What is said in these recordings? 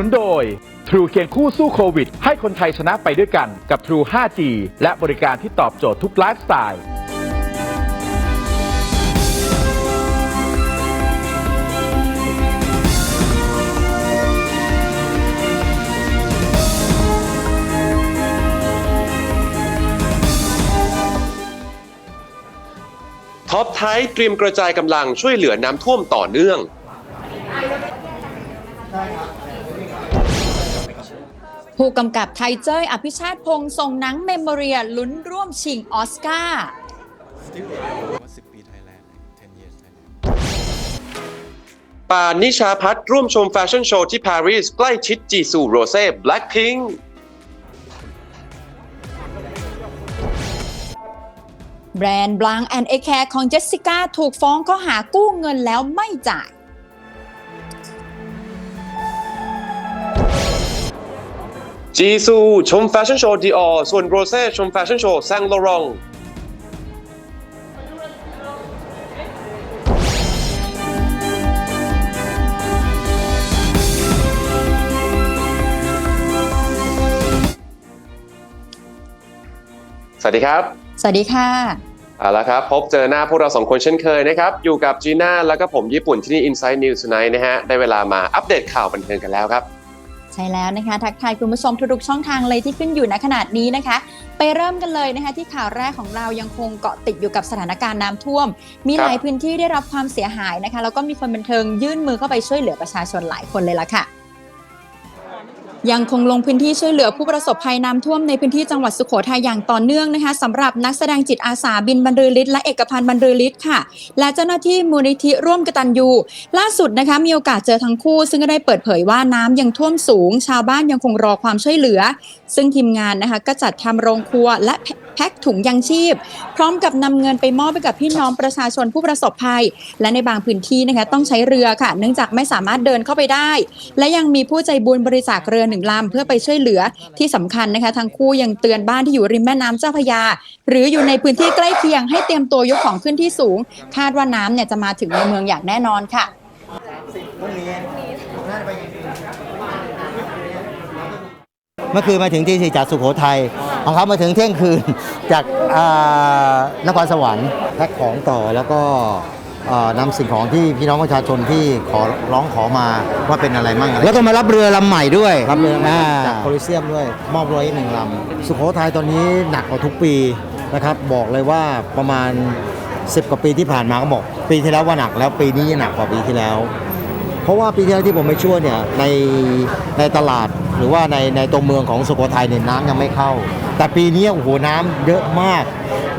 นุนโดย True เคียงคู่สู้โควิด ให้คนไทยชนะไปด้วยกันกับ True 5G และบริการที่ตอบโจทย์ทุกไลฟ์สไตล์ท็อปไทยเตรียมกระจายกำลังช่วยเหลือน้ำท่วมต่อเนื่อง ผู้กำกับไทยเจ้ยอภิชาติพงศ์ส่งหนังเมมโมเรียลุ้นร่วมชิงออสการ์ 10 ปีไทยแลนด์10 years Thailand ปานนิชาพัฒน์ร่วมชมแฟชั่นโชว์ที่ปารีสใกล้ชิดจีซูโรเซ่แบล็คพิงแบรนด์บลังแอนเอแคร์ของเจสสิก้าถูกฟ้องข้อหากู้เงินแล้วไม่จ่าย จีซูชมแฟชั่นโชว์ดีออส่วนโรเซ่ชมแฟชั่นโชว์แซงโลรองสวัสดีครับ สวัสดีค่ะเอาละครับ พบเจอหน้าพวกเราสองคนเช่นเคยนะครับ อยู่กับจีน่าแล้วก็ผมญี่ปุ่นที่นี่ Inside News Tonight นะฮะ ได้เวลามาอัปเดตข่าวบันเทิงกันแล้วครับ ใช่แล้วนะคะ ทักทายคุณผู้ชมทุกๆช่องทางเลยที่ขึ้นอยู่ณขนาดนี้นะคะ ไปเริ่มกันเลยนะคะที่ข่าวแรกของเรายังคงเกาะติดอยู่กับสถานการณ์น้ำท่วม มีครับหลายพื้นที่ได้รับความเสียหายนะคะ แล้วก็มีคนบันเทิงยื่นมือเข้าไปช่วยเหลือประชาชนหลายคนเลยละค่ะ ยังคงลงพื้นที่ช่วยเหลือผู้ประสบภัยน้ำท่วมในพื้นที่จังหวัดสุโขทัยอย่างต่อเนื่องนะคะสำหรับนักแสดงจิตอาสาบินบรรลือฤทธิ์และเอกพันธ์บรรลือฤทธิ์ค่ะ และเจ้าหน้าที่มูลนิธิร่วมกตัญญูล่าสุดนะคะมีโอกาสเจอทั้งคู่ ซึ่งก็ได้เปิดเผยว่าน้ำยังท่วมสูง ชาวบ้านยังคงรอความช่วยเหลือ ซึ่งทีมงานนะคะก็จัดทำโรงครัวและแพ็คถุงยังชีพ พร้อมกับนำเงินไปมอบให้กับพี่น้องประชาชนผู้ประสบภัย และในบางพื้นที่นะคะต้องใช้เรือค่ะ เนื่องจากไม่สามารถเดินเข้าไปได้ และยังมีผู้ใจบุญบริจาคเรือหนึ่งลำเพื่อไปช่วยเหลือที่สำคัญนะคะทั้งคู่ยังเตือนบ้านที่อยู่ริมแม่น้ำเจ้าพระยา หรืออยู่ในพื้นที่ใกล้เคียงให้เตรียมตัวยกของขึ้นที่สูง คาดว่าน้ำเนี่ยจะมาถึงในเมืองอย่างแน่นอนค่ะเมื่อคืนมาถึงที่สี่จากสุโขทัย ของเขามาถึงเที่ยงคืนจากอ่านครสวรรค์แพ็คของต่อแล้วก็อ่านำสิ่งของที่พี่น้องประชาชนที่ขอร้องขอมาว่าเป็นอะไรมั่งแล้วก็มารับเรือลำใหม่ด้วยรับเรือจากโคลิเซียมด้วย มอบเรืออีกหนึ่งลำสุโขทัยตอนนี้หนักกว่าทุกปีนะครับ บอกเลยว่าประมาณ 10 กว่าปีที่ผ่านมาก็บอก ปีที่แล้วว่าหนักแล้วปีนี้หนักกว่าปีที่แล้ว เพราะว่าปีที่แล้วที่ผมไปช่วยเนี่ยในในตลาดหรือว่าในในตัวเมืองของสุโขทัยเนี่ยน้ำยังไม่เข้า แต่ปีนี้โอ้โหน้ำเยอะมาก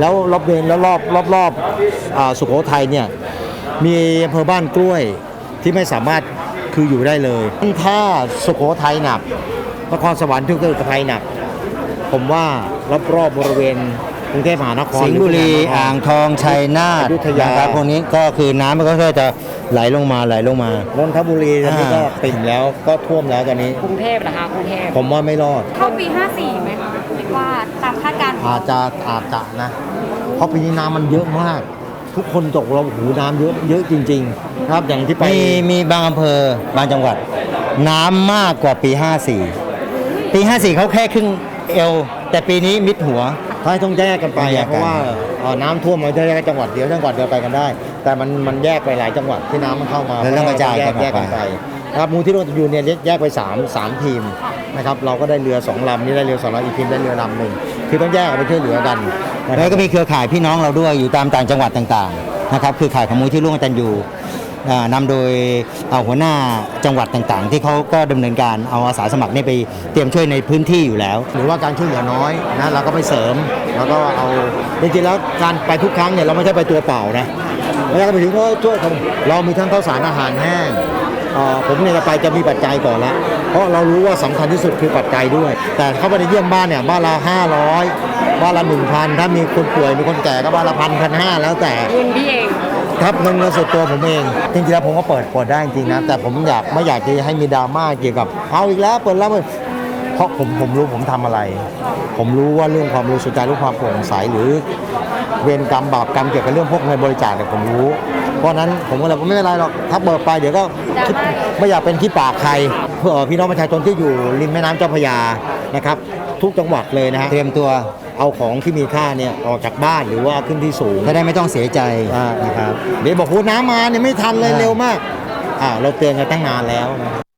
แล้วรอบเวนแล้วรอบรอบรอบสุโขทัยเนี่ยมีอำเภอบ้านกล้วยที่ไม่สามารถคืออยู่ได้เลย ถ้าสุโขทัยหนักนครสวรรค์ทุกเทพไทยหนัก ผมว่ารอบรอบบริเวณกรุงเทพมหานครสิงห์บุรีอ่างทองชัยนาทอยุธยา นะครับพวกนี้ก็คือน้ำมันก็ค่อยๆจะไหลลงมาไหลลงมา นนทบุรีตอนนี้ก็อ่าปิ่มแล้วก็ท่วมแล้วตอนนี้ กรุงเทพนะคะกรุงเทพผมว่าไม่รอด เข้าปี 54ไหมคะคิดว่าตามคาดการณ์อาจจะอาจจะนะ เพราะปีนี้น้ำมันเยอะมาก ทุกคนตกเราโอ้โหูน้ำเยอะเยอะจริง ๆ ครับอย่างที่ไปมีมีบางอำเภอบางจังหวัด น้ำมากกว่าปี 54 ปี 54เขาแค่ครึ่ง เอว แต่ปีนี้มิดหัว ถ้าต้องแยกกันไปต้องแยอะกกัน เพราะว่าเอ่อน้ำท่วมมันจะแยกจังหวัดเดียวจังหวัดเดียวไปกันได้ แต่มันมันแยกไปหลายจังหวัดที่น้ำมันเข้ามาแล้วต้องกระจายแยกักนแยกกันออกไปไปนะครับมูลที่ร่วมอยู่เนี่ยแยกไป3ามสามทีมนะครับเราก็ได้เรือสองลำนี่ได้เรือสองลำอีกทีมได้เรือลำหนึ่งคือต้องแยกออกไปช่วยเหลือกันนะคแล้รับวก็มีเครือข่ายพี่น้องเราด้วยอยู่ตามต่างจังหวัดต่างๆนะครับคือข่ายของมูลที่ร่วมกันอยู่อ่า นำโดยเอาหัวหน้าจังหวัดต่างๆ ที่เขาก็ดำเนินการเอาอาสาสมัครนี่ไปเตรียมช่วยในพื้นที่อยู่แล้ว หรือว่าการช่วยเหลือน้อยนะเราก็ไปเสริมแล้วก็เอาจริงๆแล้วการไปทุกครั้งเนี่ยเราไม่ใช่ไปตัวเปล่านะไม่ใช่ไปถึงก็ช่วยคนเรามีทั้งข้าวสารอาหารแห้งเอ่อผมเนี่ยจะไปจะมีปัจจัยก่อนละเพราะเรารู้ว่าสำคัญที่สุดคือปัจจัยด้วย แต่เข้าไปในเยี่ยมบ้านเนี่ยบ้านละ500บ้านละ1,000ถ้ามีคนป่วยมีคนแก่ก็บ้านละพันพันห้าแล้วแต่เงินพี่เอง ครับเงินเงินส่วนตัวผมเอง จริงๆแล้วผมก็เปิดเปิดได้จริงๆนะแต่ผมอยากไม่อยากจะให้มีดราม่าเกี่ยวกับเอาอีกแล้วเปิดแล้วเพราะผมผมรู้ผมทำอะไร ผมรู้ว่าเรื่องความรู้สุจริตเรื่องความโปร่งใสหรือ เวรกรรมบาปกรรมเกี่ยวกับเรื่องพวกเงินบริจาคเนี่ยผมรู้ เพราะฉะนั้นผมก็เลยไม่เป็นไรหรอกถ้าเปิดไปเดี๋ยวก็คิดไม่อยากเป็นขี้ปากใครเพื่อพี่น้องประชาชนที่อยู่ริมแม่น้ำเจ้าพระยานะครับ ทุกจังหวัดเลยนะฮะเตรียมตัวเอาของที่มีค่าเนี่ยออกจากบ้านหรือว่าขึ้นที่สูงจะได้ไม่ต้องเสียใจนะครับเดี๋ยวบอกโอ้น้ำมาเนี่ยไม่ทันเลยเร็วมากอ่าเราเตือนกันตั้งนานแล้วนะอืม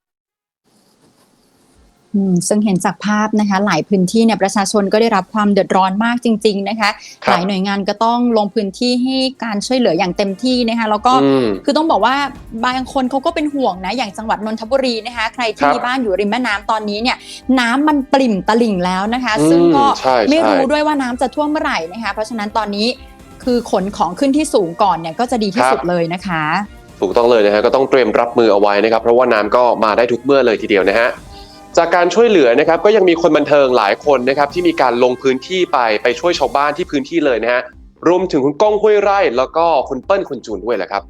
ซึ่งเห็นจากภาพนะคะ หลายพื้นที่เนี่ยประชาชนก็ได้รับความเดือดร้อนมากจริง ๆ นะคะครับหลายหน่วยงานก็ต้องลงพื้นที่ให้การช่วยเหลืออย่างเต็มที่นะคะแล้วก็อืมคือต้องบอกว่าบางคนเขาก็เป็นห่วงนะอย่างจังหวัดนนทบุรีนะคะ ใครที่ครับมีบ้านอยู่ริมแม่น้ำตอนนี้เนี่ย น้ำมันปริ่มตลิ่งแล้วนะคะอืมซึ่งก็ใช่ใช่ไม่รู้ด้วยว่าน้ำจะท่วมเมื่อไหร่นะคะ เพราะฉะนั้นตอนนี้คือขนของขึ้นที่สูงก่อนเนี่ยก็จะดีที่สุดเลยนะคะ ถูกต้องเลยนะฮะก็ต้องเตรียมรับมือเอาไว้นะครับ เพราะว่าน้ำก็มาได้ทุกเมื่อเลยทีเดียวนะฮะ จากการช่วยเหลือนะครับก็ยังมีคนบันเทิงหลายคนนะครับที่มีการลงพื้นที่ไปไปช่วยชาวบ้านที่พื้นที่เลยนะฮะรวมถึงคุณก้องห้วยไร่ แล้วก็คุณเปิ้ลคุณจูนด้วยแหละครับ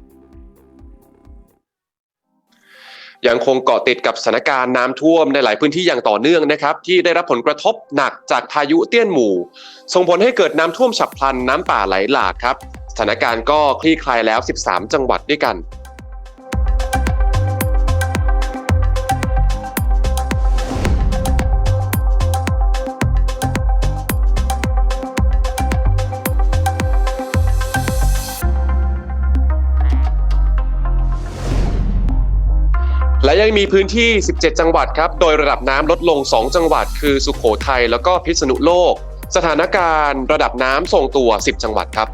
ยังคงเกาะติดกับสถานการณ์น้ำท่วมในหลายพื้นที่อย่างต่อเนื่องนะครับที่ได้รับผลกระทบหนักจากพายุเตี้ยนหมู่ ส่งผลให้เกิดน้ำท่วมฉับพลันน้ำป่าไหลหลากครับสถานการณ์ก็คลี่คลายแล้ว 13 จังหวัดด้วยกัน และยังมีพื้นที่ 17 จังหวัดครับ โดยระดับน้ำลดลง 2 จังหวัด คือสุขโขทัยแล้วก็พิษณุโลก สถานการณ์ ระดับน้ำทรงตัว 10 จังหวัดครับ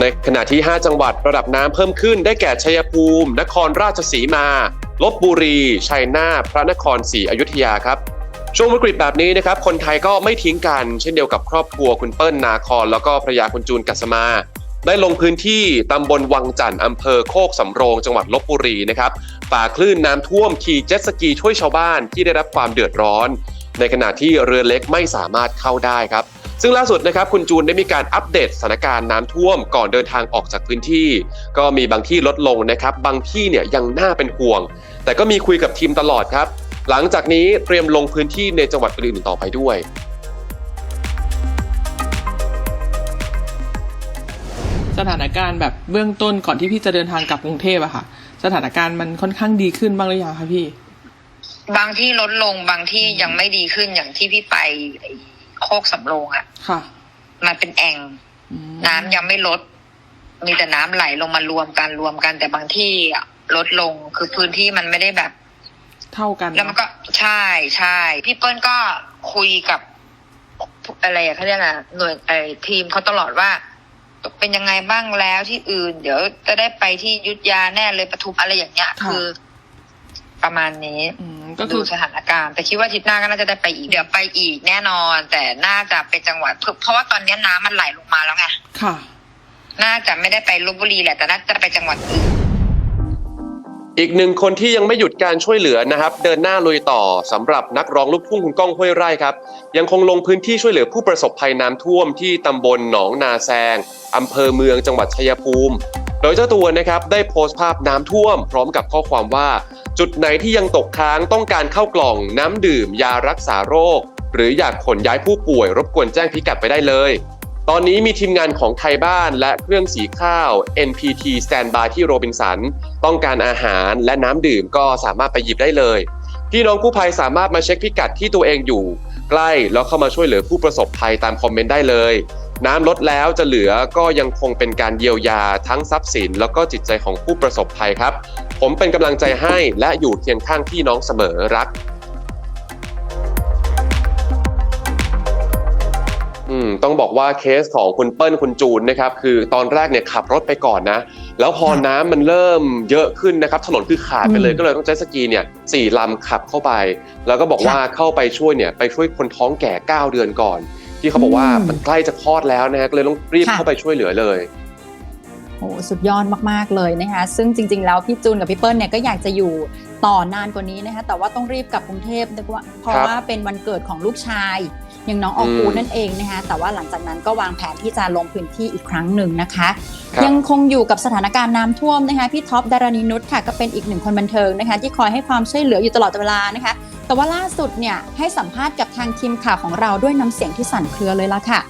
ในขณะที่ 5 จังหวัดระดับน้ำเพิ่มขึ้นได้แก่ชัยภูมิ นครราชสีมาลบบุรี ชัยนาทพระนครศรีอยุธยาครับ ช่วงวิกฤตแบบนี้นะครับ คนไทยก็ไม่ทิ้งกัน เช่นเดียวกับครอบครัวคุณเปิ้ลนาคอนแล้วก็ภรรยาคุณจูนกัสมา ได้ลงพื้นที่ตำบลวังจันทร์อำเภอโคกสำโรง จังหวัดลบบุรีนะครับฝ่าคลื่นน้ำท่วมขี่เจ็ตสกีช่วยชาวบ้านที่ได้รับความเดือดร้อน ในขณะที่เรือเล็กไม่สามารถเข้าได้ครับ ซึ่งล่าสุดนะครับคุณจูนได้มีการอัปเดตสถานการณ์น้ำท่วมก่อนเดินทางออกจากพื้นที่ ก็มีบางที่ลดลงนะครับ บางที่เนี่ยยังน่าเป็นห่วง แต่ก็มีคุยกับทีมตลอดครับ หลังจากนี้เตรียมลงพื้นที่ในจังหวัดอื่นๆต่อไปด้วยสถานการณ์แบบเบื้องต้นก่อนที่พี่จะเดินทางกลับกรุงเทพอะค่ะ สถานการณ์มันค่อนข้างดีขึ้นบ้างหรือยังคะพี่ บางที่ลดลงบางที่ยังไม่ดีขึ้นอย่างที่พี่ไปไอ้ โคกสำโรงอะ่ะค่ะ มันเป็นแอ่งอืมน้ำยังไม่ลด มีแต่น้ำไหลลงมารวมกันรวมกัน แต่บางที่อะลดลงคือพื้นที่มันไม่ได้แบบ เท่ากัน แล้วมันก็ใช่ใช่พี่เปิ้ลก็คุยกับอะไรอะเขาเรียกอะไรหน่วยไอทีมเขาตลอดว่า เป็นยังไงบ้างแล้วที่อื่น เดี๋ยวจะได้ไปที่อยุทธยาแน่เลยปทุมอะไรอย่างเงี้ย คือ ประมาณนี้อืม ก็ดูคือสถานการณ์ แต่คิดว่าอาทิตย์หน้าก็น่าจะได้ไปอีกเดี๋ยวไปอีกแน่นอน แต่น่าจะเป็นจังหวัดเพราะเพราะว่าตอนนี้น้ำมันไหลลงมาแล้วไงค่ะ น่าจะไม่ได้ไปลบบุรีแหละแต่น่าจะไปจังหวัดอื่นอีกหนึ่งคนที่ยังไม่หยุดการช่วยเหลือนะครับ เดินหน้าลุยต่อสำหรับนักร้องลูกทุ่งคุณก้องห้วยไร่ครับ ยังคงลงพื้นที่ช่วยเหลือผู้ประสบภัยน้ำท่วมที่ตำบลหนองนาแซงอำเภอเมืองจังหวัดชัยภูมิ โดยเจ้าตัวนะครับได้โพสต์ภาพน้ำท่วม พร้อมกับข้อความว่า จุดไหนที่ยังตกค้างต้องการเข้ากล่องน้ำดื่ม ยารักษาโรค หรืออยากขนย้ายผู้ป่วย รบกวนแจ้งพิกัดไปได้เลย ตอนนี้มีทีมงานของไทยบ้านและเครื่องสีข้าว NPT Standby ที่โรบินสัน ต้องการอาหารและน้ำดื่มก็สามารถไปหยิบได้เลยพี่น้องกู้ภัยสามารถมาเช็คพิกัดที่ตัวเองอยู่ ใกล้แล้วเข้ามาช่วยเหลือผู้ประสบภัยตามคอมเมนต์ได้เลย น้ำลดแล้วจะเหลือก็ยังคงเป็นการเยียวยาทั้งทรัพย์สิน แล้วก็จิตใจของผู้ประสบภัยครับ ผมเป็นกำลังใจให้และอยู่เคียงข้างพี่น้องเสมอรัก อืมต้องบอกว่าเคสของคุณเปิ้ลคุณจูนนะครับ คือตอนแรกเนี่ยขับรถไปก่อนนะ แล้วพอน้ำมันเริ่มเยอะขึ้นนะครับ ถนนคือขาดไปเลยอืมก็เลยต้องใช้สกีเนี่ยสี่ลำขับเข้าไป แล้วก็บอกว่าเข้าไปช่วยเนี่ยไปช่วยคนท้องแก่ 9 เดือนก่อน ที่เขาบอกว่าอืมมันใกล้จะคลอดแล้วนะฮะก็เลยต้องรีบค่ะเข้าไปช่วยเหลือเลยโอ้สุดยอดมากๆเลยนะคะซึ่งจริง ๆ แล้วพี่จูนกับพี่เปิ้ลเนี่ยก็อยากจะอยู่ต่อนานกว่านี้นะคะแต่ว่าต้องรีบกลับกรุงเทพเพราะว่าเพราะครับว่าเป็นวันเกิดของลูกชายอย่างน้องออกูอืมนั่นเองนะคะแต่ว่าหลังจากนั้นก็วางแผนที่จะลงพื้นที่อีกครั้งหนึ่งนะคะครับยังคงอยู่กับสถานการณ์น้ำท่วมนะคะพี่ท็อปดารณีนุชค่ะก็เป็นอีกหนึ่งคนบันเทิงนะคะ ที่คอยให้ความช่วยเหลืออยู่ตลอดเวลานะคะ แต่ว่าล่าสุดเนี่ยให้สัมภาษณ์กับทางทีมข่าวของเราด้วยน้ำเสียงที่สั่นเครือเลยละค่ะ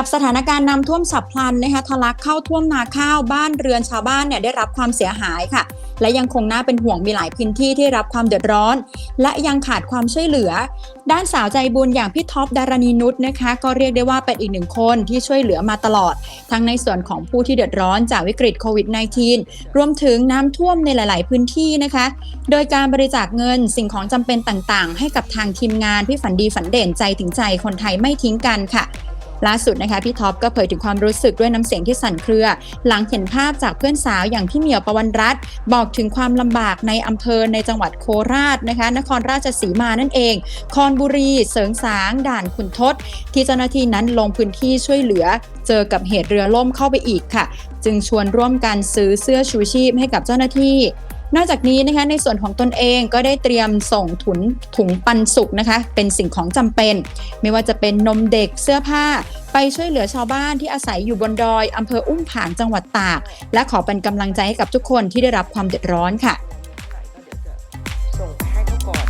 กับสถานการณ์น้ำท่วมฉับพลันนะคะทะลักเข้าท่วมนาข้าวบ้านเรือนชาวบ้านเนี่ยได้รับความเสียหายค่ะ และยังคงน่าเป็นห่วงมีหลายพื้นที่ที่รับความเดือดร้อน และยังขาดความช่วยเหลือ ด้านสาวใจบุญอย่างพี่ท็อปดารณีนุชนะคะ ก็เรียกได้ว่าเป็นอีกหนึ่งคนที่ช่วยเหลือมาตลอด ทั้งในส่วนของผู้ที่เดือดร้อนจากวิกฤตโควิด -19 รวมถึงน้ำท่วมในหลาย ๆ พื้นที่นะคะ โดยการบริจาคเงินสิ่งของจำเป็นต่าง ๆ ให้กับทางทีมงานพี่ฝันดีฝันเด่นใจถึงใจคนไทยไม่ทิ้งกันค่ะ ล่าสุดนะคะพี่ท็อปก็เผยถึงความรู้สึกด้วยน้ำเสียงที่สั่นเครือ หลังเห็นภาพจากเพื่อนสาวอย่างพี่เหมียวประวันรัตน์บอกถึงความลำบากในอำเภอในจังหวัดโคราชนะคะ นครราชสีมานั่นเอง คอนบุรี เสริงสาง ด่านขุนทด ที่เจ้าหน้าที่นั้นลงพื้นที่ช่วยเหลือ เจอกับเหตุเรือล่มเข้าไปอีกค่ะ จึงชวนร่วมกันซื้อเสื้อชูชีพให้กับเจ้าหน้าที่ นอกจากนี้นะคะในส่วนของตนเองก็ได้เตรียมส่งถุงถุงปันสุกนะคะ เป็นสิ่งของจำเป็น ไม่ว่าจะเป็นนมเด็กเสื้อผ้า ไปช่วยเหลือชาวบ้านที่อาศัยอยู่บนดอยอำเภออุ้มผางจังหวัดตาก และขอเป็นกำลังใจให้กับทุกคนที่ได้รับความเดือดร้อนค่ะส่งไปให้เขาก่อน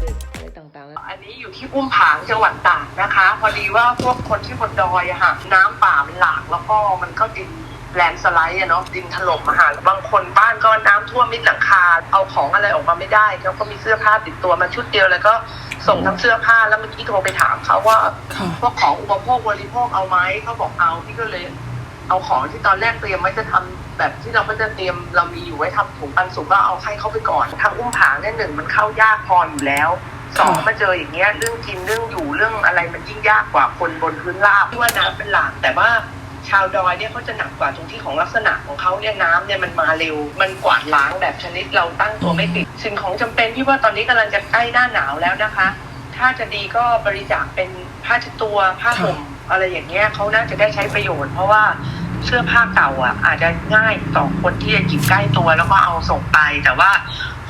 เด็กอะไรต่างๆอันนี้อยู่ที่อุ้มผางจังหวัดตากนะคะ พอดีว่าพวกคนที่บนดอยอะค่ะ น้ำป่ามันหลากแล้วก็มันก็ดิน แลนสไลด์อะเนาะดินถล่มอะค่ะบางคนบ้านก็น้ำท่วมมิดหลังคา เอาของอะไรออกมาไม่ได้เขาก็มีเสื้อผ้าติดตัวมาชุดเดียวแล้วก็ส่งทั้งเสื้อผ้าแล้วเมื่อกี้โทรไปถามเขาว่าพวกของอุปโภคบริโภคเอาไหมเขาบอกเอาพี่ก็เลยเอาของที่ตอนแรกเตรียมไว้จะทำแบบที่เราก็จะเตรียมเรามีอยู่ไว้ทำถุงปันสุกก็เอาให้เขาไปก่อนทางอุ้มผางเนี่ยหนึ่งมันเข้ายากพออยู่แล้วสองมาเจออย่างเงี้ยเรื่องกินเรื่องอยู่เรื่องอะไรมันยิ่งยากกว่าคนบนพื้นราบที่ว่าน้ำเป็นหลักแต่ว่า ชาวดอยเนี่ยเขาจะหนักกว่าตรงที่ของลักษณะของเขาเนี่ยน้ำเนี่ยมันมาเร็ว มันกวาดล้างแบบชนิดเราตั้งตัวไม่ติดสิ่งของจำเป็นที่ว่าตอนนี้กำลังจะใกล้หน้าหนาวแล้วนะคะ ถ้าจะดีก็บริจาคเป็นผ้าเช็ดตัวผ้าห่มอะไรอย่างเงี้ยเขาน่าจะได้ใช้ประโยชน์ เพราะว่า เสื้อผ้าเก่าอะ อาจจะง่ายต่อคนที่จะหยิบใกล้ตัวแล้วก็เอาส่งไป แต่ว่า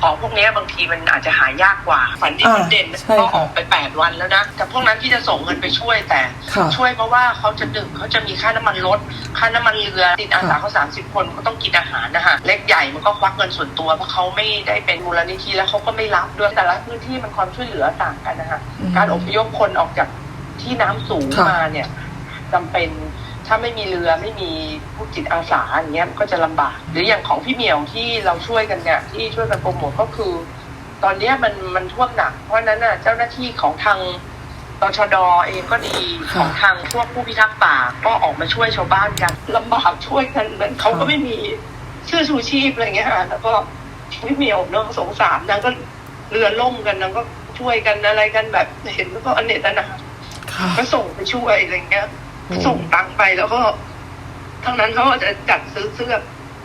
ของพวกเนี้ยบางทีมันอาจจะหายากกว่าฝันดีอ่าฝันเด่นใช่ก็ค่ะออกไปแปดวันแล้วนะแต่พวกนั้นที่จะส่งเงินไปช่วยแต่ค่ะช่วยเพราะว่าเขาจะดึงเขาจะมีค่าน้ำมันรถค่าน้ำมันเรือติดอาสาค่ะเขาสามสิบคนเขาต้องกินอาหารนะคะเล็กใหญ่มันก็ควักเงินส่วนตัวเพราะเขาไม่ได้เป็นมูลนิธิแล้วเขาก็ไม่รับด้วยแต่ละพื้นที่มันความช่วยเหลือต่างกันนะคะอืมการอพยพคนออกจากที่น้ำสูงค่ะมาเนี่ยจำเป็น ถ้าไม่มีเรือไม่มีผู้จิตอาสาอย่างเงี้ยมันก็จะลำบาก หรืออย่างของพี่เหมียวที่เราช่วยกันเนี่ยที่ช่วยกันโปรโมทก็คือ ตอนเนี้ยมันมันท่วมหนัก เพราะฉะนั้นน่ะเจ้าหน้าที่ของทางตชดเองก็ดีค่ะของทางพวกผู้พิทักษ์ป่าก็ออกมาช่วยชาวบ้านกันลำบากช่วยกันเหมือนเขาก็ไม่มีเสื้อชูชีพอะไรเงี้ยค่ะแล้วก็พี่เหมียวเนาะสงสารนางก็เรือล่มกันนางก็ช่วยกันอะไรกันแบบเห็นแล้วก็อนเนตอนาค่ะก็ส่งไปช่วยอะไรเงี้ยโอ้ ส่งตังค์ไปแล้วก็ทั้งนั้นเขาก็จะจัดซื้อเสื้อ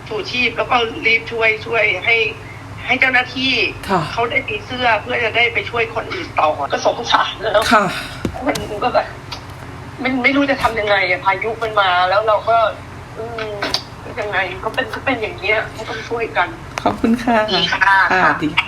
ชูชีพ แล้วก็รีบช่วยช่วยให้ ให้เจ้าหน้าที่ค่ะเขาได้มีเสื้อเพื่อจะได้ไปช่วยคนอื่นต่อก็สงสารแล้วค่ะมันก็แบบมันไม่รู้จะทำยังไงอะพายุมันมาแล้วเราก็ อืมยังไงก็เป็นก็เป็นอย่างเงี้ยก็ต้องช่วยกัน ขอบคุณค่ะดีค่ะค่ะดีค่ะ